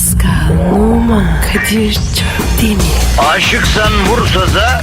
Pascal, Oman, Kadir çok değil mi? Aşıksan vursa da,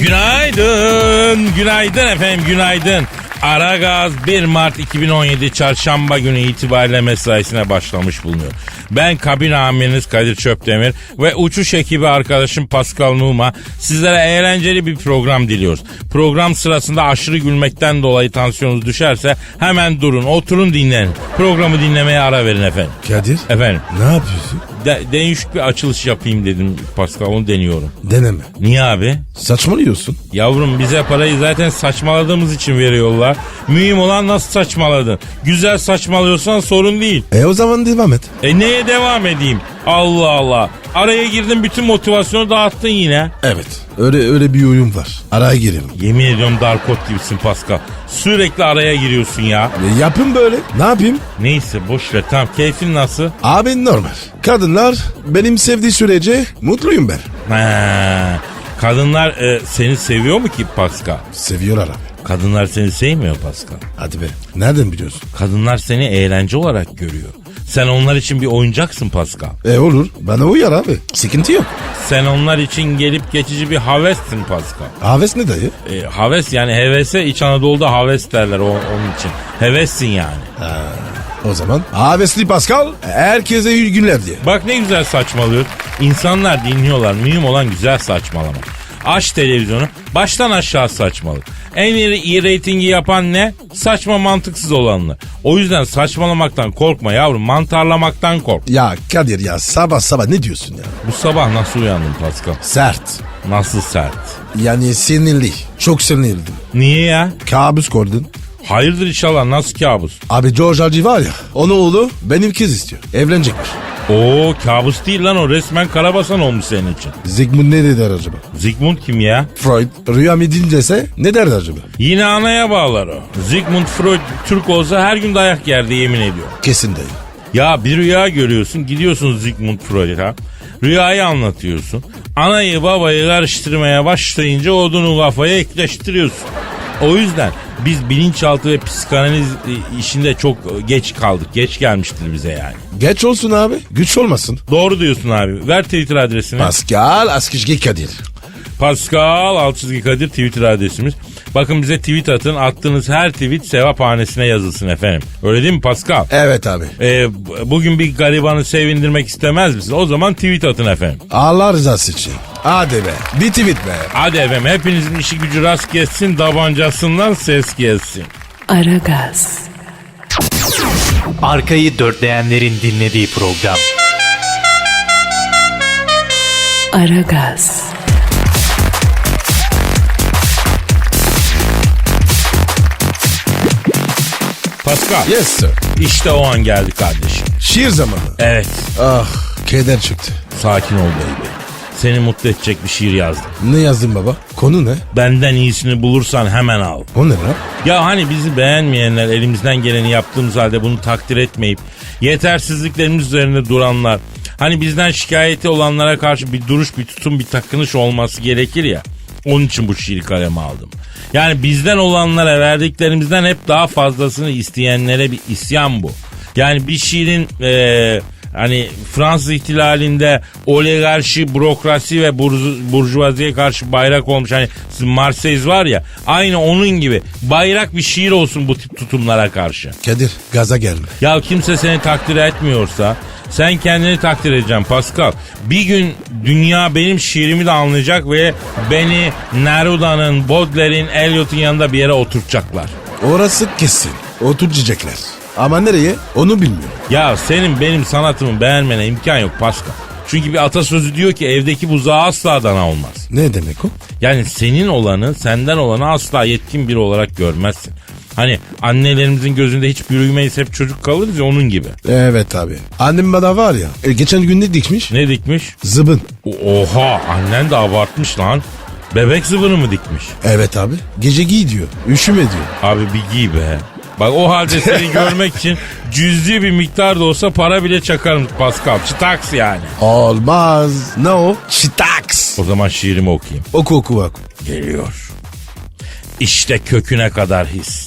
Günaydın, günaydın efendim, günaydın. Aragaz 1 Mart 2017 Çarşamba günü itibariyle mesaisine başlamış bulunuyor. Ben kabin amiriniz Kadir Çöptemir ve uçuş ekibi arkadaşım Pascal Numa sizlere eğlenceli bir program diliyoruz. Program sırasında aşırı gülmekten dolayı tansiyonunuz düşerse hemen durun, oturun dinleyin. Programı dinlemeye ara verin efendim. Kadir. Efendim, Ne yapıyorsun? De, değişik bir açılış yapayım dedim Pascal, onu deniyorum. Deneme. Niye abi? Saçmalıyorsun. Yavrum bize parayı zaten saçmaladığımız için veriyorlar. Mühim olan nasıl saçmaladın. Güzel saçmalıyorsan sorun değil. E o zaman devam et. E neye devam edeyim? Allah Allah. Araya girdin bütün motivasyonu dağıttın yine. Evet. Öyle öyle bir oyun var. Araya girelim. Yemin ediyorum Darkot gibisin Pascal. Sürekli araya giriyorsun ya. E, yapın böyle. Ne yapayım? Neyse boş ver tamam keyfin nasıl? Abi normal. Kadınlar benim sevdiği sürece mutluyum ben. Ha, kadınlar e, seni seviyor mu ki Pascal? Seviyorlar abi. Kadınlar seni sevmiyor Pascal. Hadi be. Nereden biliyorsun? Kadınlar seni eğlence olarak görüyor. Sen onlar için bir oyuncaksın Pascal. E olur. Bana uyar abi. Sıkıntı yok. Sen onlar için gelip geçici bir havessin Pascal. Aves ne dayı? E, haves yani hevese İç Anadolu'da haves derler o- onun için. Hevessin yani. O zaman Avesli Pascal herkese iyi günler diye. Bak ne güzel saçmalıyor. İnsanlar dinliyorlar. Mühim olan güzel saçmalamak. Aç televizyonu baştan aşağı saçmalık. En iyi, reytingi yapan ne? Saçma mantıksız olanlar. O yüzden saçmalamaktan korkma yavrum mantarlamaktan kork. Ya Kadir ya sabah sabah ne diyorsun ya? Bu sabah nasıl uyandın Pascal? Sert. Nasıl sert? Yani sinirli. Çok sinirliydim. Niye ya? Kabus gördün. Hayırdır inşallah nasıl kabus? Abi George Hardy var ya onun oğlu benim kız istiyor. Evlenecekmiş. Oo kabus değil lan o resmen karabasan olmuş senin için. Zygmunt ne der acaba? Zygmunt kim ya? Freud rüya mı dinlese ne derdi acaba? Yine anaya bağlar o. Zygmunt Freud Türk olsa her gün dayak yerdi yemin ediyor. Kesin dayı. Ya bir rüya görüyorsun gidiyorsun Zygmunt Freud'a. Rüyayı anlatıyorsun. Anayı babayı karıştırmaya başlayınca odunu kafaya ekleştiriyorsun. O yüzden biz bilinçaltı ve psikanaliz e, işinde çok geç kaldık. Geç gelmiştir bize yani. Geç olsun abi güç olmasın. Doğru diyorsun abi. Ver Twitter adresini. Pascal Askışgi Kadir. Pascal Altçizgi Kadir Twitter adresimiz. Bakın bize tweet atın. Attığınız her tweet sevap hanesine yazılsın efendim. Öyle değil mi Pascal? Evet abi. Ee, bugün bir garibanı sevindirmek istemez misin? O zaman tweet atın efendim. Allah rızası için. Hadi be bir tweet be. Hadi efendim hepinizin işi gücü rast gelsin, tabancasından ses gelsin. Aragaz, Arkayı dörtleyenlerin dinlediği program. Aragaz, Pascal, Yes sir. işte o an geldi kardeşim. Şiir zamanı. Evet, Ah keder çıktı. sakin ol baby. Seni mutlu edecek bir şiir yazdım. Ne yazdın baba? Konu ne? Benden iyisini bulursan hemen al. O ne lan? Ya hani bizi beğenmeyenler elimizden geleni yaptığımız halde bunu takdir etmeyip yetersizliklerimiz üzerinde duranlar hani bizden şikayeti olanlara karşı bir duruş bir tutum bir takınış olması gerekir ya. Onun için bu şiiri kaleme aldım. Yani bizden olanlara verdiklerimizden hep daha fazlasını isteyenlere bir isyan bu. Yani bir şiirin eee, hani Fransız ihtilalinde oligarşi, bürokrasi ve burzu, burjuvaziye karşı bayrak olmuş. Hani Marseille var ya aynı onun gibi bayrak bir şiir olsun bu tip tutumlara karşı. Kadir gaza gelme. Ya kimse seni takdir etmiyorsa sen kendini takdir edeceksin Pascal. Bir gün dünya benim şiirimi de anlayacak ve beni Neruda'nın, Baudelaire'in, Eliot'un yanında bir yere oturtacaklar. Orası kesin. Oturacaklar. Ama nereye onu bilmiyorum. Ya senin benim sanatımı beğenmene imkan yok Pascal. Çünkü bir atasözü diyor ki evdeki buzağı asla dana olmaz. Ne demek o? Yani senin olanı senden olanı asla yetkin biri olarak görmezsin. Hani annelerimizin gözünde hiç büyümeyiz hep çocuk kalırız ya onun gibi. Evet abi. Annem bana var ya e, geçen gün ne dikmiş? Ne dikmiş? Zıbın. Oha annen de abartmış lan. Bebek zıvını mı dikmiş? Evet abi. Gece giy diyor. Üşüme diyor. Abi bir giy be. Bak o halde seni görmek için cüzi bir miktar da olsa para bile çakarım Pascal. Çıtaks yani. Olmaz. Ne o? Şitaks. O zaman şiirimi okuyayım. Oku oku oku. Geliyor. İşte köküne kadar his,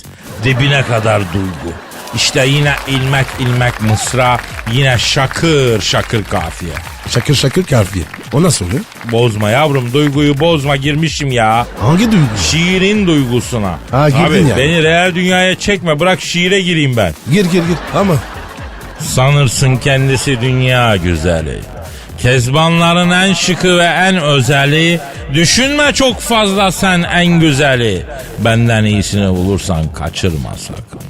dibine kadar duygu. İşte yine ilmek ilmek mısra, yine şakır şakır kafiye. Şakır şakır karfiye. O nasıl oluyor? Bozma yavrum duyguyu bozma girmişim ya. Hangi duygu? Şiirin duygusuna. Ha, girdin Abi yani. beni real dünyaya çekme bırak şiire gireyim ben. Gir gir gir. Ama Sanırsın kendisi dünya güzeli. Kezbanların en şıkı ve en özeli. Düşünme çok fazla sen en güzeli. Benden iyisini bulursan kaçırma sakın.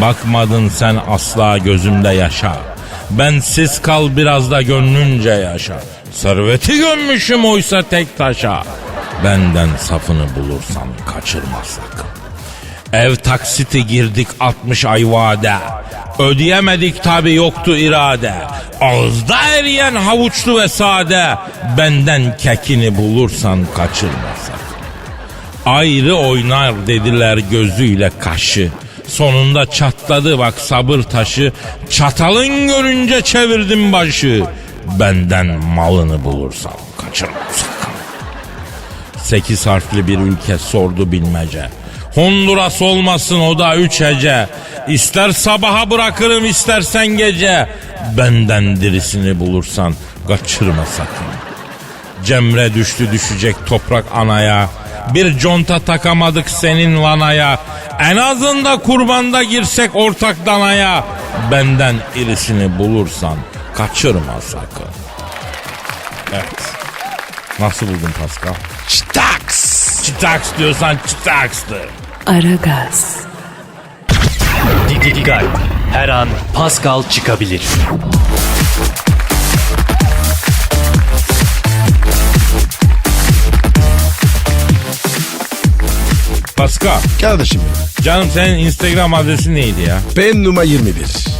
Bakmadın sen asla gözümde yaşa. Bensiz kal biraz da gönlünce yaşa. Serveti gömmüşüm oysa tek taşa. Benden safını bulursan kaçırma sakın. Ev taksiti girdik 60 ay vade. Ödeyemedik tabi yoktu irade. Ağızda eriyen havuçlu ve sade. Benden kekini bulursan kaçırma sakın. Ayrı oynar dediler gözüyle kaşı. Sonunda çatladı bak sabır taşı. Çatalın görünce çevirdim başı. Benden malını bulursan kaçırma sakın. Sekiz harfli bir ülke sordu bilmece. Honduras olmasın o da üç hece. İster sabaha bırakırım istersen gece. Benden dirisini bulursan kaçırma sakın. Cemre düştü düşecek toprak anaya. Bir conta takamadık senin lanaya. En azında kurbanda girsek ortak danaya. Benden irisini bulursan kaçırma sakın. Evet. Nasıl buldun Pascal? şitaks. Çıtaks diyorsan çıtakstır. Aragaz, Dikkat. Her an Pascal çıkabilir. Pascal, Kardeşim canım senin Instagram adresin neydi ya? Pen numara 21.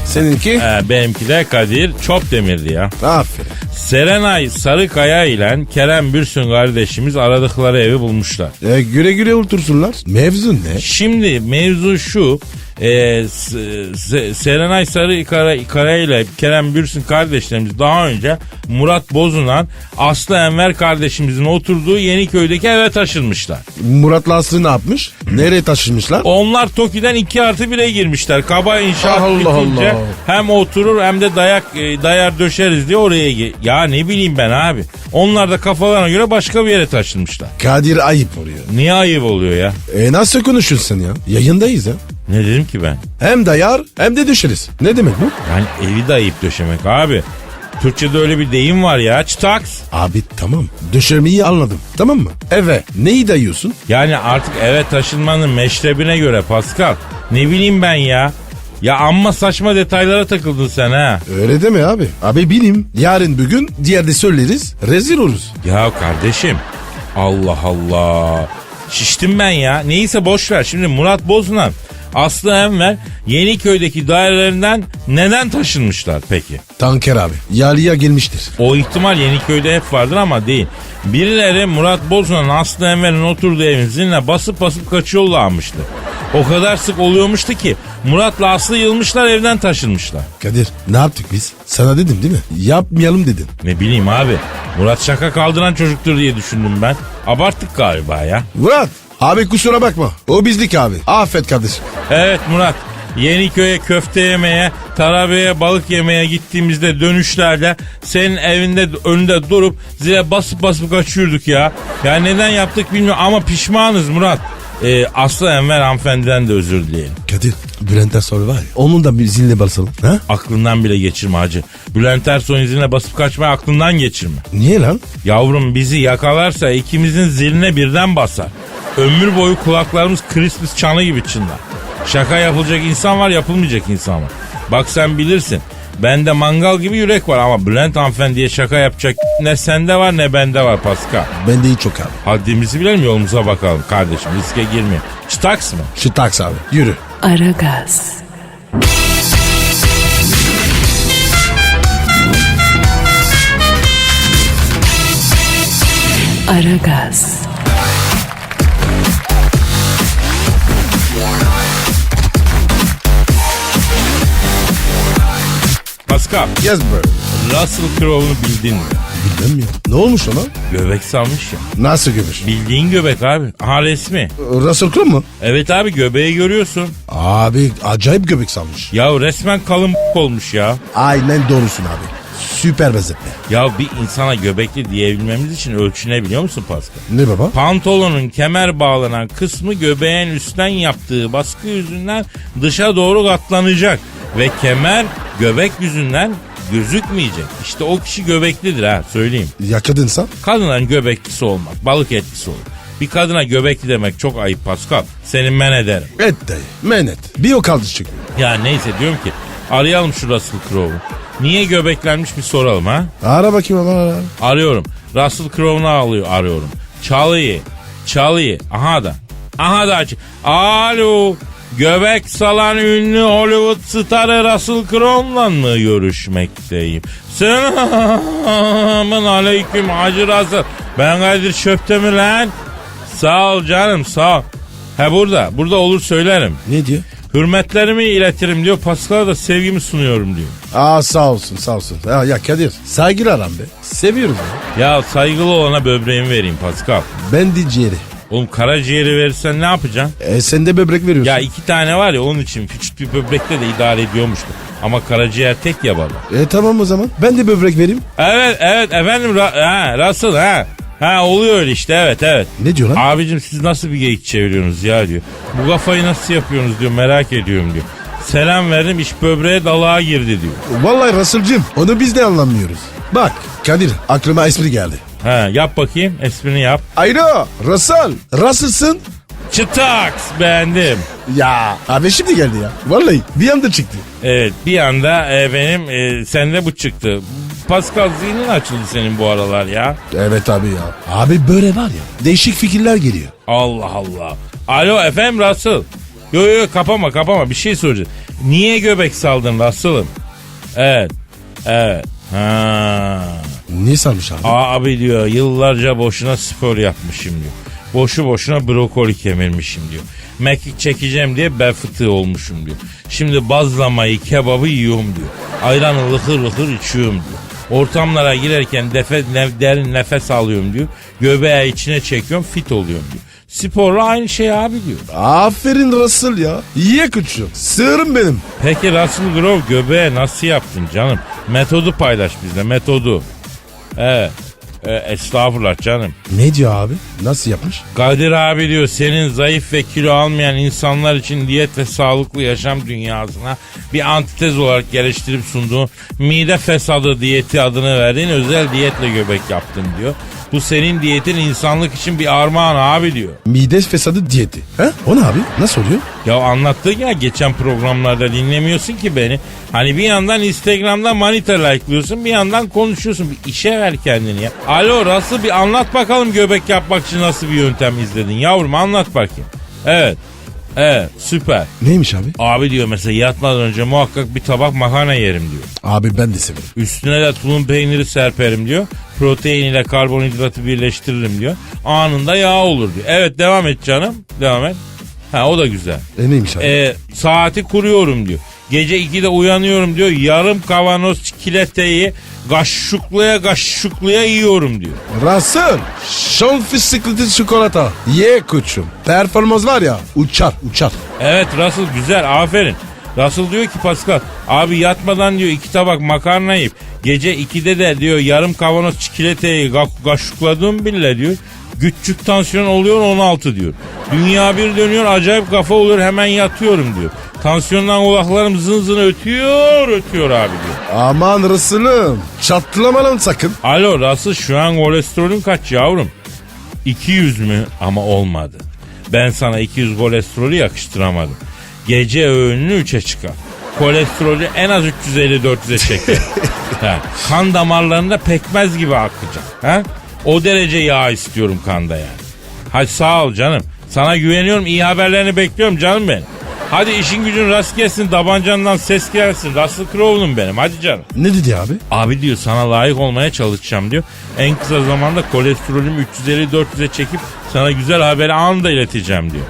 Seninki? Ee, benimki de Kadir Çopdemir'di ya. Aferin. Serenay Sarıkaya ile Kerem Bürsün kardeşimiz aradıkları evi bulmuşlar. E, güle güle otursunlar. Mevzu ne? Şimdi mevzu şu. E, Serenay Sarıkaya Kaya ile Kerem Bürsün kardeşlerimiz daha önce Murat Bozunan Aslı Enver kardeşimizin oturduğu Yeniköy'deki eve taşınmışlar. Murat'la Aslı ne yapmış? Nereye taşınmışlar? Onlar Toki'den 2 artı 1'e girmişler. Kaba inşaat Allah bitince Allah. hem oturur hem de dayak e, dayar döşeriz diye oraya gi- Ya ne bileyim ben abi. Onlar da kafalarına göre başka bir yere taşınmışlar. Kadir ayıp oluyor. Niye ayıp oluyor ya? E nasıl konuşuyorsun ya? Yayındayız ya. Ne dedim ki ben? Hem dayar hem de düşeriz. Ne demek bu? Yani evi dayayıp döşemek abi. Türkçe'de öyle bir deyim var ya. Çıtaks. Abi tamam. Döşemeyi anladım. Tamam mı? Eve neyi dayıyorsun? Yani artık eve taşınmanın meşrebine göre Pascal. Ne bileyim ben ya. Ya amma saçma detaylara takıldın sen ha. Öyle deme abi. Abi bilim. Yarın bugün diğerde söyleriz. Rezil oluruz. Ya kardeşim Allah Allah. Şiştim ben ya. Neyse boş ver. Şimdi Murat Bozunan Aslı Enver Yeniköy'deki dairelerinden neden taşınmışlar peki? Tanker abi. Yalıya gelmiştir. O ihtimal Yeniköy'de hep vardır ama değil. Birileri Murat Bozunan Aslı Enver'in oturduğu evin ziline basıp basıp kaçıyorlarmıştı. O kadar sık oluyormuştu ki Murat'la Aslı yılmışlar evden taşınmışlar. Kadir ne yaptık biz? Sana dedim değil mi? Yapmayalım dedin. Ne bileyim abi. Murat şaka kaldıran çocuktur diye düşündüm ben. Abarttık galiba ya. Murat abi kusura bakma. O bizlik abi. Affet kardeşim. Evet Murat. Yeniköy'e köfte yemeye, Tarabya'ya balık yemeye gittiğimizde dönüşlerde senin evinde önünde durup zile basıp basıp kaçıyorduk ya. Ya neden yaptık bilmiyorum ama pişmanız Murat. Ee, Aslı Enver hanımefendiden de özür dileyelim. Kadir Bülent Ersoy var ya. Onun da bir ziline basalım. Ha? Aklından bile geçirme hacı. Bülent Ersoy'un ziline basıp kaçmayı aklından geçirme. Niye lan? Yavrum bizi yakalarsa ikimizin ziline birden basar. Ömür boyu kulaklarımız Christmas çanı gibi çınlar. Şaka yapılacak insan var yapılmayacak insan var. Bak sen bilirsin. Bende mangal gibi yürek var ama Bülent hanımefendiye şaka yapacak ne sende var ne bende var Pascal. Ben de iyi çok abi. Haddimizi bilelim yolumuza bakalım kardeşim riske girmeyin. Çıtaks mı? Şu taks abi. Yürü. Aragaz. Aragaz. Pascal, Yes bro. Russell Crowe'unu bildin mi? Bilmem ya. Ne olmuş ona? Göbek salmış ya. Nasıl gömüş? Bildiğin göbek abi. Ha resmi. Russell Crowe mu? Evet abi göbeği görüyorsun. Abi acayip göbek salmış. Ya resmen kalın olmuş ya. Aynen doğrusun abi. Süper benzetme. Ya bir insana göbekli diyebilmemiz için ölçü ne biliyor musun Pascal? Ne baba? Pantolonun kemer bağlanan kısmı göbeğin üstten yaptığı baskı yüzünden dışa doğru katlanacak. Ve kemer göbek yüzünden gözükmeyecek. İşte o kişi göbeklidir ha söyleyeyim. Ya kadınsa? Kadınların göbeklisi olmak balık etkisi olur. Bir kadına göbekli demek çok ayıp Pascal. Senin men ederim. Et dayı. Menet. Bir o kaldı çıkıyor. Ya neyse diyorum ki arayalım şu Russell Crowe'u. Niye göbeklenmiş bir soralım ha? Ara bakayım ama. ara. Arıyorum. Russell Crowe'unu alıyor, arıyorum. Çalıyı. Çalıyı. Aha da. Aha da aç. Alo. Göbek salan ünlü Hollywood starı Russell Crowe'la mı görüşmekteyim? Selamun aleyküm Hacı Russell. Ben Kadir Çöptemir lan. Sağ ol canım sağ ol. He burada. Burada olur söylerim. Ne diyor? Hürmetlerimi iletirim diyor. Pascal'a da sevgimi sunuyorum diyor. Aa sağ olsun sağ olsun. Ya, ya Kadir saygılar lan be. Seviyoruz ya. Ya saygılı olana böbreğimi vereyim Pascal. Ben de ciğeri. Oğlum karaciğeri verirsen ne yapacaksın? E sen de böbrek veriyorsun. Ya iki tane var ya onun için küçük bir böbrekle de idare ediyormuştu. Ama karaciğer tek ya baba. E tamam o zaman. Ben de böbrek vereyim. Evet evet efendim Ra- ha, Russell ha. Ha oluyor öyle işte evet evet. Ne diyor lan? Abicim siz nasıl bir geyik çeviriyorsunuz ya diyor. Bu kafayı nasıl yapıyorsunuz diyor merak ediyorum diyor. Selam verdim iş böbreğe dalağa girdi diyor. Vallahi Russell'cığım onu biz de anlamıyoruz. Bak Kadir aklıma espri geldi. Ha yap bakayım esprini yap. Alo Russell. Russell'sın. Çıtaks beğendim. Ya abi şimdi geldi ya. Vallahi bir anda çıktı. Evet bir anda e, benim e, sende bu çıktı. Pascal zihnin açıldı senin bu aralar ya. Evet abi ya. Abi böyle var ya değişik fikirler geliyor. Allah Allah. Alo efendim Russell. Yo yo kapama kapama bir şey soracağım. Niye göbek saldın Russell'ım? Evet. Evet. Ha. Ne sarmış abi? Abi diyor yıllarca boşuna spor yapmışım diyor. Boşu boşuna brokoli kemirmişim diyor. Mekik çekeceğim diye bel fıtığı olmuşum diyor. Şimdi bazlamayı kebabı yiyorum diyor. Ayranı lıkır lıkır içiyorum diyor. Ortamlara girerken defe, nef- derin nefes alıyorum diyor. Göbeği içine çekiyorum fit oluyorum diyor. Sporla aynı şey abi diyor. Aferin Russell ya. İyi küçük. Sığırım benim. Peki Russell Grove göbeğe nasıl yaptın canım? Metodu paylaş bizle metodu. Evet. E, estağfurullah canım. Ne diyor abi? Nasıl yapmış? Kadir abi diyor senin zayıf ve kilo almayan insanlar için diyet ve sağlıklı yaşam dünyasına bir antitez olarak geliştirip sunduğu mide fesadı diyeti adını verdiğin özel diyetle göbek yaptın diyor. Bu senin diyetin insanlık için bir armağan abi diyor. Mide fesadı diyeti. He? O ne abi? Nasıl oluyor? Ya anlattın ya geçen programlarda dinlemiyorsun ki beni. Hani bir yandan Instagram'da manita like'lıyorsun bir yandan konuşuyorsun. Bir işe ver kendini ya. Alo Russell bir anlat bakalım göbek yapmak için nasıl bir yöntem izledin yavrum anlat bakayım. Evet. Evet süper. Neymiş abi? Abi diyor mesela yatmadan önce muhakkak bir tabak makarna yerim diyor. Abi ben de severim. Üstüne de tulum peyniri serperim diyor. Protein ile karbonhidratı birleştiririm diyor. Anında yağ olur diyor. Evet devam et canım. Devam et. Ha o da güzel. E neymiş abi? E, saati kuruyorum diyor. Gece 2'de uyanıyorum diyor. Yarım kavanoz çikolateyi gaşşuklaya gaşşuklaya yiyorum diyor. Russell. Şon fıstıklı çikolata. Ye koçum. Performans var ya uçar uçar. Evet Russell güzel aferin. Russell diyor ki Pascal abi yatmadan diyor iki tabak makarna yiyip gece 2'de de diyor yarım kavanoz çikolateyi gaşukladım bile diyor. Küçük tansiyon oluyor 16 diyor. Dünya bir dönüyor acayip kafa oluyor hemen yatıyorum diyor. Tansiyondan kulaklarım zın zın ötüyor ötüyor abi diyor. Aman Russell'ım. Çatlama lan sakın. Alo Russell şu an kolesterolün kaç yavrum? 200 mü? Ama olmadı. Ben sana 200 kolesterolü yakıştıramadım. Gece öğününü 3'e çıkar. kolesterolü en az 350-400'e çeker. Ha, kan damarlarında pekmez gibi akacak. Ha? O derece yağ istiyorum kanda yani. Hadi sağ ol canım. Sana güveniyorum. iyi haberlerini bekliyorum canım benim. Hadi işin gücün rast gelsin. Tabancandan ses gelsin. Russell Crowe'num benim. Hadi canım. Ne dedi abi? Abi diyor sana layık olmaya çalışacağım diyor. En kısa zamanda kolesterolümü 350-400'e çekip sana güzel haberi anında ileteceğim diyor.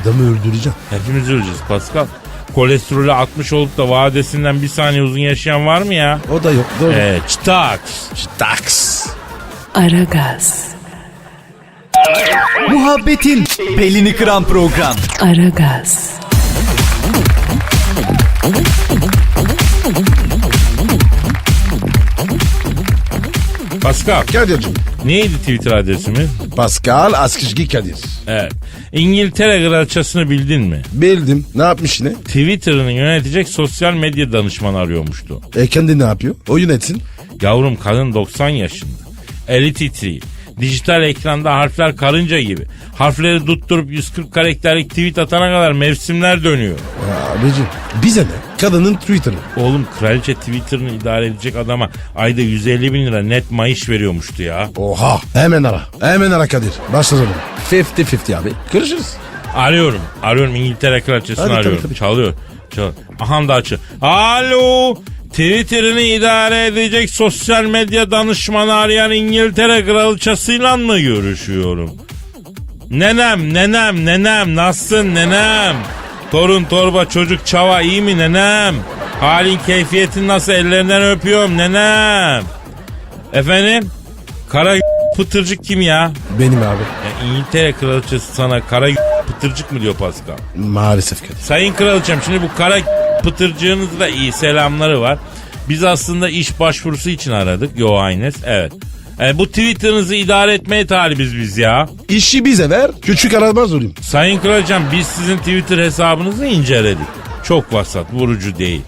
Adamı öldüreceğim. Hepimiz öleceğiz Pascal. Kolesterolü 60 olup da vadesinden bir saniye uzun yaşayan var mı ya? O da yok doğru. Ee, çıtaks. Tax. Aragaz, Muhabbetin belini kıran program. Aragaz, Pascal Kadir'cim. neydi Twitter adresimiz? Pascal Askışgi Kadir. Evet. İngiltere kraliçasını bildin mi? Bildim. Ne yapmış yine? Twitter'ını yönetecek sosyal medya danışmanı arıyormuştu. E kendi ne yapıyor? O yönetsin. Yavrum kadın 90 yaşında. Eli titriyor. Dijital ekranda harfler karınca gibi. Harfleri tutturup 140 karakterlik tweet atana kadar mevsimler dönüyor. Ya abicim bize ne? Kadının Twitter'ı. Oğlum kraliçe Twitter'ını idare edecek adama ayda 150 bin lira net maaş veriyormuştu ya. Oha. Hemen ara. Hemen ara Kadir. Başlayalım. 50-50 abi. Görüşürüz. Arıyorum. Arıyorum İngiltere kraliçesini Hadi, tabii, arıyorum. tabii. Çalıyor. Çalıyor. Aha da açıyor. Alo. Twitter'ını idare edecek sosyal medya danışmanı arayan İngiltere kraliçasıyla mı görüşüyorum? Nenem, nenem, nenem, nasılsın nenem? Torun, torba, çocuk, çava iyi mi nenem? Halin, keyfiyetin nasıl? Ellerinden öpüyorum nenem. Efendim? Kara pıtırcık kim ya? Benim abi. Ya İngiltere kraliçesi sana kara pıtırcık mı diyor Pascal? Maalesef Kadir. Sayın kraliçem şimdi bu kara pıtırcığınız da iyi selamları var. Biz aslında iş başvurusu için aradık. Yo Aynes evet. E, bu Twitter'ınızı idare etmeye talibiz biz ya. İşi bize ver. Küçük aramaz olayım. Sayın kraliçem biz sizin Twitter hesabınızı inceledik. Çok vasat, vurucu değil.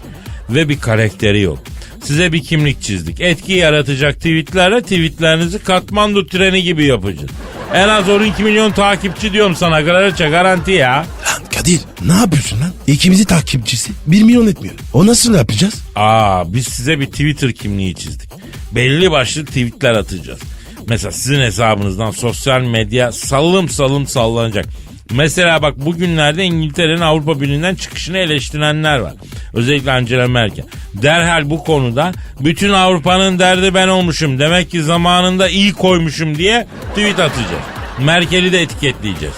Ve bir karakteri yok. Size bir kimlik çizdik. Etki yaratacak tweetlerle tweetlerinizi Katmandu treni gibi yapacağız. En az 12 milyon takipçi diyorum sana kraliçe garanti ya. Lan Kadir ne yapıyorsun lan? İkimizi takipçisi 1 milyon etmiyor. O nasıl yapacağız? Aa biz size bir Twitter kimliği çizdik. Belli başlı tweetler atacağız. Mesela sizin hesabınızdan sosyal medya salım salım sallanacak. Mesela bak bugünlerde İngiltere'nin Avrupa Birliği'nden çıkışını eleştirenler var. Özellikle Angela Merkel. Derhal bu konuda bütün Avrupa'nın derdi ben olmuşum. Demek ki zamanında iyi koymuşum diye tweet atacağız. Merkel'i de etiketleyeceğiz.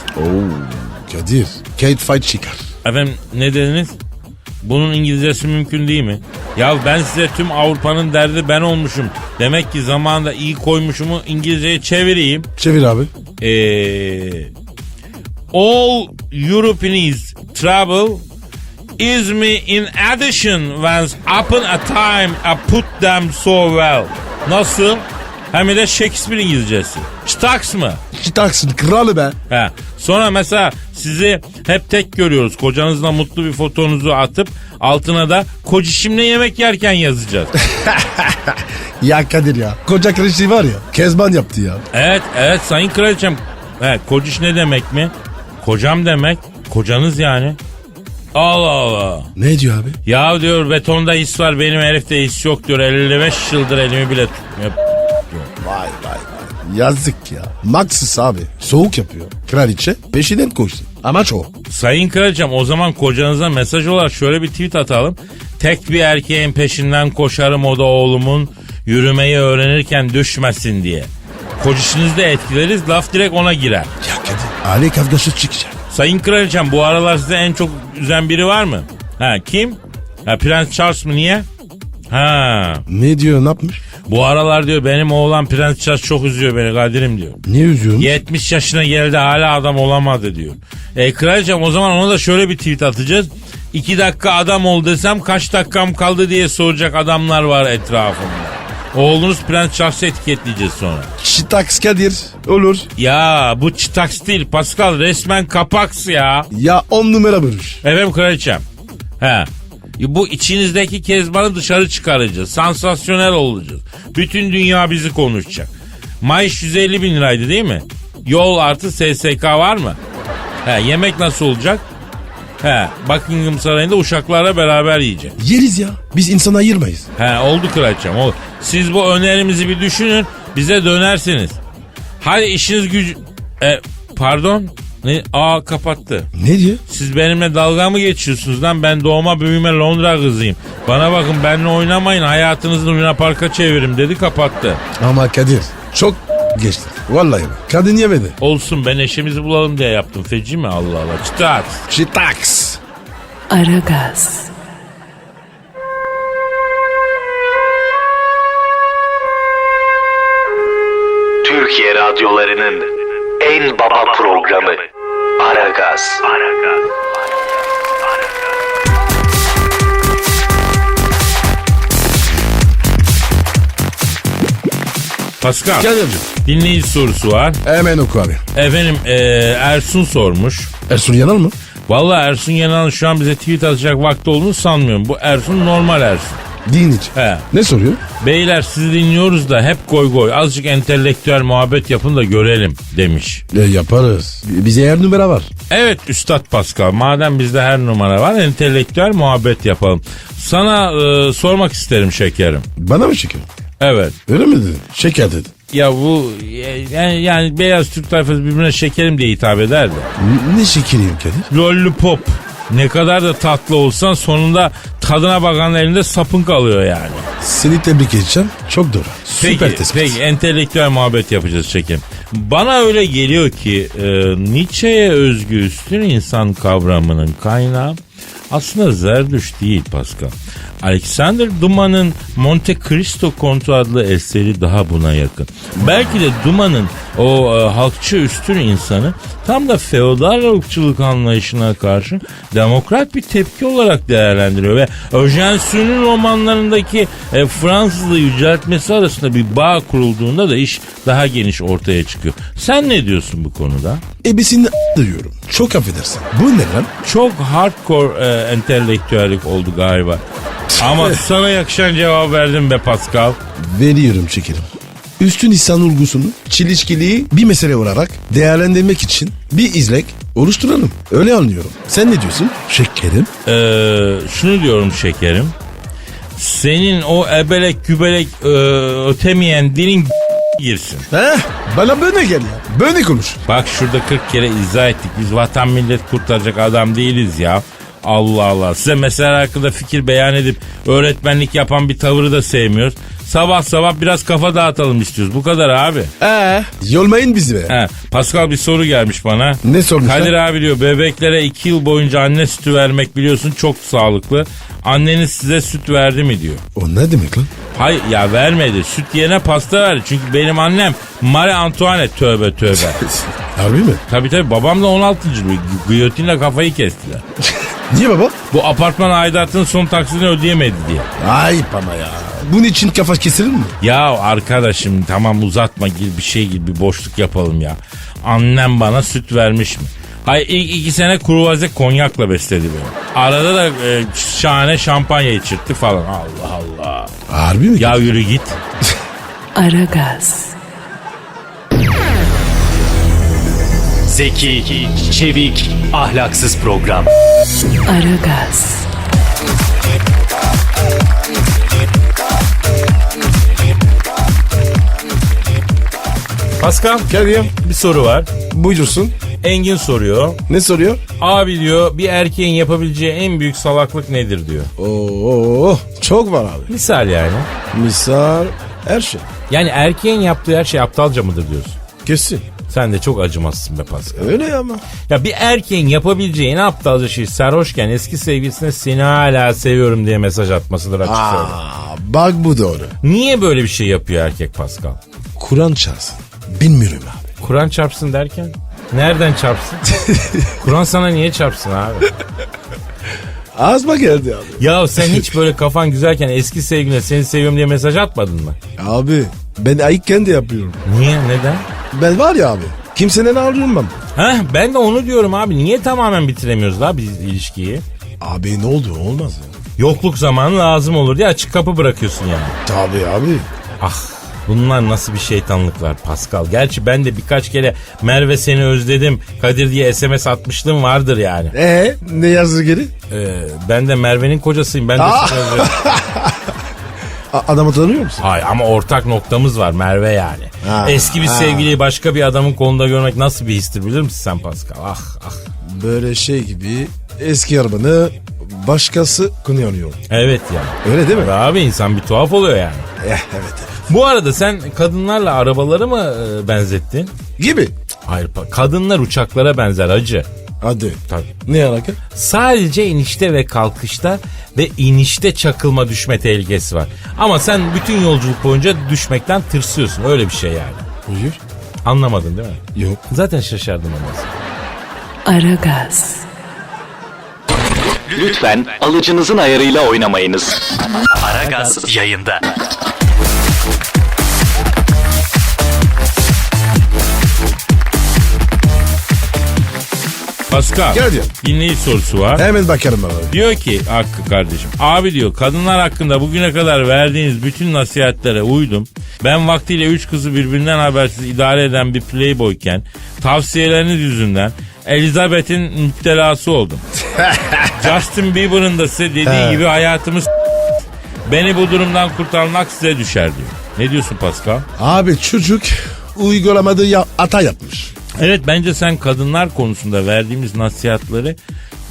Kadir. Kate Fight çıkar. Efendim ne dediniz? Bunun İngilizcesi mümkün değil mi? Ya ben size tüm Avrupa'nın derdi ben olmuşum. Demek ki zamanında iyi koymuşumu İngilizceye çevireyim. Çevir abi. Ee, all Europeans trouble is me in addition once upon a time I put them so well. Nasıl? Hem de Shakespeare İngilizcesi. Staks mı? Çıtaksın kralı be. He. Sonra mesela sizi hep tek görüyoruz. Kocanızla mutlu bir fotonuzu atıp altına da kocişimle yemek yerken yazacağız. Ya Kadir ya. Koca kraliçeyi var ya. Kezban yaptı ya. evet evet sayın kraliçem. He, kociş ne demek mi? Kocam demek. Kocanız yani. Allah Allah. Ne diyor abi? Ya diyor betonda his var benim herifte his yok diyor. 55 yıldır elimi bile tutmuyor. Vay vay vay. Yazık ya. Maxis abi. Soğuk yapıyor. Kraliçe peşinden koşsun. Amaç o. Sayın kraliçem o zaman kocanıza mesaj olarak şöyle bir tweet atalım. Tek bir erkeğin peşinden koşarım o da oğlumun yürümeyi öğrenirken düşmesin diye. Kocişinizi de etkileriz laf direkt ona girer. Ya Kadir. Aile kavgası çıkacak. Sayın kraliçem bu aralar size en çok üzen biri var mı? Ha kim? Ha Prens Charles mı niye? Ha Ne diyor ne yapmış? bu aralar diyor benim oğlan Prens Charles çok üzüyor beni Kadir'im diyor. Niye üzüyorsun? 70 yaşına geldi hala adam olamadı diyor. E kraliçem o zaman ona da şöyle bir tweet atacağız. 2 dakika adam ol desem kaç dakikam kaldı diye soracak adamlar var etrafımda. Oğlunuz Prens Charles'ı etiketleyeceğiz sonra. Çıtaks Kadir. Olur. Ya bu çıtaks değil Pascal resmen kapaks ya. Ya on numara vuruş. Efendim kraliçem. He. Bu içinizdeki kezbanı dışarı çıkaracağız. Sansasyonel olacağız. Bütün dünya bizi konuşacak. Maaş 150 bin liraydı değil mi? Yol artı SSK var mı? He, yemek nasıl olacak? He Buckingham Sarayı'nda uşaklarla beraber yiyeceksin. Yeriz ya. Biz insan ayırmayız. He oldu kraliçem oldu. Siz bu önerimizi bir düşünün bize dönersiniz. Hadi işiniz gücü... E, pardon? Ne? Aa kapattı. Ne diyor? Siz benimle dalga mı geçiyorsunuz lan? Ben doğma büyüme Londra kızıyım. Bana bakın benimle oynamayın hayatınızı Luna Park'a çevirim dedi kapattı. Ama Kadir çok geçti. Vallahi bak. Kadın yemedi. Olsun ben eşimizi bulalım diye yaptım. Feci mi Allah Allah. Çıtart. Şitaks. Aragaz, Türkiye radyolarının en baba programı Aragaz. Pascal. Kadir'cim. Dinleyici sorusu var. Hemen oku abi. Efendim e, Ersun sormuş. Ersun Yanal mı? Vallahi Ersun Yanal'ın şu an bize tweet atacak vakti olduğunu sanmıyorum. Bu Ersun normal Ersun. Din için. He. Ne soruyor? Beyler sizi dinliyoruz da hep goy goy. Azıcık entelektüel muhabbet yapın da görelim demiş. E, yaparız. Bize her numara var. Evet Üstad Pascal madem bizde her numara var entelektüel muhabbet yapalım. Sana e, sormak isterim şekerim. Bana mı şeker? Evet. Öyle mi dedin? Şeker dedi. Ya bu e, yani, yani beyaz Türk tayfası birbirine şekerim diye hitap ederdi. N- ne şekeriyim Kadir? Lollipop. Ne kadar da tatlı olsan sonunda tadına bakan elinde sapın kalıyor yani. Seni tebrik edeceğim. Çok doğru. Süper Peki, tespit. peki entelektüel muhabbet yapacağız şekim. Bana öyle geliyor ki e, Nietzsche'ye özgü üstün insan kavramının kaynağı aslında Zerdüş değil Pascal. Alexander Dumas'ın Monte Cristo Kontu adlı eseri daha buna yakın. Belki de Dumas'ın o e, halkçı üstün insanı tam da feodal ırkçılık anlayışına karşı demokrat bir tepki olarak değerlendiriyor ve Eugène Sue'nun romanlarındaki e, Fransızlığı yüceltmesi arasında bir bağ kurulduğunda da iş daha geniş ortaya çıkıyor. Sen ne diyorsun bu konuda? Ebesini duyuyorum. Çok affedersin. Bu ne lan? Çok hardcore e, entelektüellik oldu galiba. Ama sana yakışan cevap verdim be Pascal. Veriyorum şekerim. Üstün insan olgusunu, çelişkiliği bir mesele olarak değerlendirmek için bir izlek oluşturalım. Öyle anlıyorum. Sen ne diyorsun? Şekerim. Ee, şunu diyorum şekerim. Senin o ebelek gübelek e, ötemeyen dilin girsin. Heh, bana böyle gel ya. Böyle konuş. Bak şurada 40 kere izah ettik. Biz vatan millet kurtaracak adam değiliz ya. Allah Allah. Size mesela hakkında fikir beyan edip öğretmenlik yapan bir tavırı da sevmiyoruz. Sabah sabah biraz kafa dağıtalım istiyoruz. Bu kadar abi. Ee, yolmayın bizi be. He, Pascal bir soru gelmiş bana. Ne sormuş Kadir lan? abi diyor bebeklere 2 yıl boyunca anne sütü vermek biliyorsun çok sağlıklı. Anneniz size süt verdi mi diyor. O ne demek lan? Hayır ya vermedi. Süt yerine pasta verdi. Çünkü benim annem Marie Antoinette tövbe tövbe. Harbi mi? tabii tabii babam da 16. Giyotinle kafayı kestiler. Niye baba? Bu apartman aidatının son taksidini ödeyemedi diye. Ayıp ama ya. Bunun için kafa kesilir mi? Ya arkadaşım tamam uzatma gir bir şey gibi bir boşluk yapalım ya. Annem bana süt vermiş mi? Hayır ilk iki sene kruvaze konyakla besledi beni. Arada da e, şahane şampanya içirtti falan. Allah Allah. Harbi mi? Ya yürü git. Aragaz, Zeki, çevik, ahlaksız program. Aragaz, Pascal Kadir bir soru var. buyursun. Engin soruyor. Ne soruyor? Abi diyor bir erkeğin yapabileceği en büyük salaklık nedir diyor. Oo, çok var abi. Misal yani. Misal her şey. Yani erkeğin yaptığı her şey aptalca mıdır diyorsun. Kesin. Sen de çok acımasızsın be Pascal. Öyle ama. Ya bir erkeğin yapabileceği en aptalca şey sarhoşken eski sevgilisine seni hala seviyorum diye mesaj atmasıdır açık söyleyeyim. Aa, bak bu doğru. Niye böyle bir şey yapıyor erkek Pascal? Kur'an çarpsın. Bilmiyorum abi. Kur'an çarpsın derken? Nereden çarpsın? Kur'an sana niye çarpsın abi? Ağzıma geldi abi. Ya sen hiç böyle kafan güzelken eski sevgiline seni seviyorum diye mesaj atmadın mı? Abi ben ayıkken de yapıyorum. Niye? Neden? Ben var ya abi. Kimseden ayrılmam. Heh, ben de onu diyorum abi. Niye tamamen bitiremiyoruz la biz ilişkiyi? Abi ne oldu olmaz ya. Yokluk zamanı lazım olur diye açık kapı bırakıyorsun yani. Tabii abi. Ah Bunlar nasıl bir şeytanlıklar Pascal? Gerçi ben de birkaç kere Merve seni özledim Kadir diye SMS atmışlığım vardır yani. Ee ne yazdı geri? Ee, ben de Merve'nin kocasıyım. Ben de seni özledim. Adamı tanıyor musun? Hayır ama ortak noktamız var Merve yani. Ha, Eski bir ha. sevgiliyi başka bir adamın kolunda görmek nasıl bir histir bilir misin sen Pascal? Ah ah. Böyle şey gibi eski arabanı başkası kullanıyor. Evet yani. Öyle değil mi? Abi insan bir tuhaf oluyor yani. Eh, evet. Bu arada sen kadınlarla arabaları mı e, benzettin? Gibi. Hayır kadınlar uçaklara benzer acı. Hadi. Tabii. Ne alaka? Sadece inişte ve kalkışta ve inişte çakılma düşme tehlikesi var. Ama sen bütün yolculuk boyunca düşmekten tırsıyorsun. Öyle bir şey yani. Buyur. Anlamadın değil mi? Yok. Zaten şaşardım ama. Aragaz, Lütfen alıcınızın ayarıyla oynamayınız. Aragaz yayında. Pascal. Gel diyor. Dinleyici sorusu var. Hemen bakarım bana. Diyor ki Hakkı kardeşim. Abi diyor kadınlar hakkında bugüne kadar verdiğiniz bütün nasihatlere uydum. Ben vaktiyle üç kızı birbirinden habersiz idare eden bir playboyken tavsiyeleriniz yüzünden Elizabeth'in müptelası oldum. Justin Bieber'ın da size dediği gibi hayatımız Beni bu durumdan kurtarmak size düşer diyor. Ne diyorsun Pascal? Abi çocuk uygulamadığı ya hata yapmış. Evet bence sen kadınlar konusunda verdiğimiz nasihatleri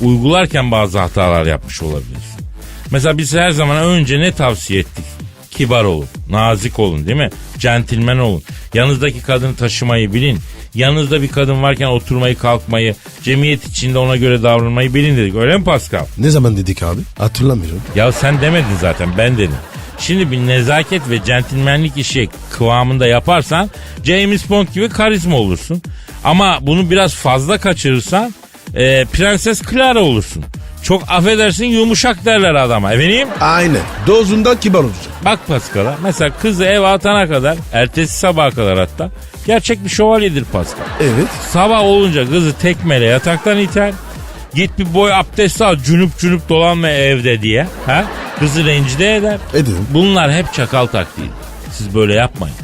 uygularken bazı hatalar yapmış olabilirsin. Mesela biz her zaman önce ne tavsiye ettik? Kibar olun, nazik olun değil mi? Centilmen olun. Yanınızdaki kadını taşımayı bilin. Yanınızda bir kadın varken oturmayı kalkmayı, cemiyet içinde ona göre davranmayı bilin dedik. Öyle mi Pascal? Ne zaman dedik abi? Hatırlamıyorum. Ya sen demedin zaten ben dedim. Şimdi bir nezaket ve centilmenlik işi kıvamında yaparsan James Bond gibi karizma olursun. Ama bunu biraz fazla kaçırırsan e, Prenses Clara olursun. Çok affedersin yumuşak derler adama. Efendim? Aynen. Dozunda kibar olacak. Bak Pascal'a mesela kızı eve atana kadar ertesi sabaha kadar hatta gerçek bir şövalyedir Pascal. Evet. Sabah olunca kızı tekmele yataktan iter. Git bir boy abdest al cünüp cünüp dolanma evde diye. Ha? Kızı rencide eder. Ederim. Bunlar hep çakal taktiği. Siz böyle yapmayın.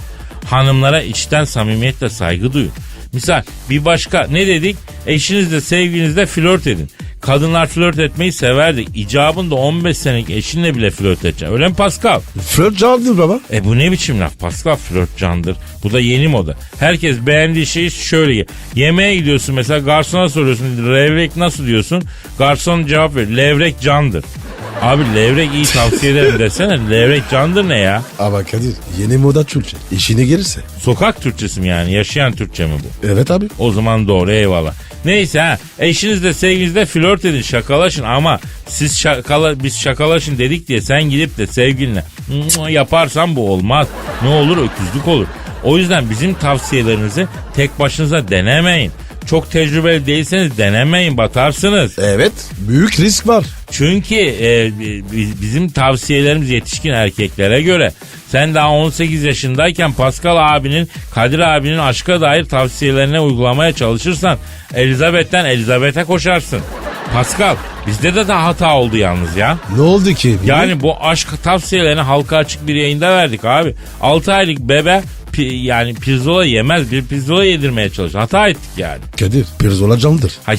Hanımlara içten samimiyetle saygı duyun. Misal bir başka ne dedik? Eşinizle sevgilinizle flört edin. Kadınlar flört etmeyi severdi. İcabında 15 senelik eşinle bile flört edeceksin. Öyle mi Pascal? Flört candır baba. E bu ne biçim laf Pascal flört candır. Bu da yeni moda. Herkes beğendiği şeyi şöyle ye. Yemeğe gidiyorsun mesela garsona soruyorsun levrek nasıl diyorsun? Garson cevap veriyor levrek candır. Abi levrek iyi tavsiye ederim desene. Levrek candır ne ya? Ama Kadir yeni moda Türkçe. İşine gelirse. Sokak Türkçesi mi yani? Yaşayan Türkçe mi bu? Evet abi. O zaman doğru eyvallah. Neyse ha eşinizle sevgilinizle flört edin şakalaşın ama siz şakala, biz şakalaşın dedik diye sen gidip de sevgilinle yaparsan bu olmaz. Ne olur öküzlük olur. O yüzden bizim tavsiyelerinizi tek başınıza denemeyin. Çok tecrübeli değilseniz denemeyin batarsınız. Evet. Büyük risk var. Çünkü e, bi- bizim tavsiyelerimiz yetişkin erkeklere göre. Sen daha 18 yaşındayken Pascal abinin, Kadir abinin aşka dair tavsiyelerine uygulamaya çalışırsan Elizabeth'ten Elizabeth'e koşarsın. Pascal bizde de daha hata oldu yalnız ya. Ne oldu ki? Yani bu aşk tavsiyelerini halka açık bir yayında verdik abi. 6 aylık bebe pi- yani pirzola yemez bir pirzola yedirmeye çalış. Hata ettik yani. Kadir pirzola candır. Hay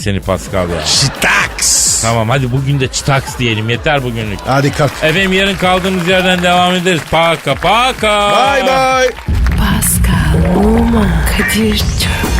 seni Pascal ya. Şitaks. Tamam hadi bugün de çıtaks diyelim yeter bugünlük. Hadi kalk. Efendim yarın kaldığımız yerden devam ederiz. Paka paka. Bye bye. Pascal, Oman, Kadir çok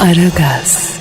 Aragaz.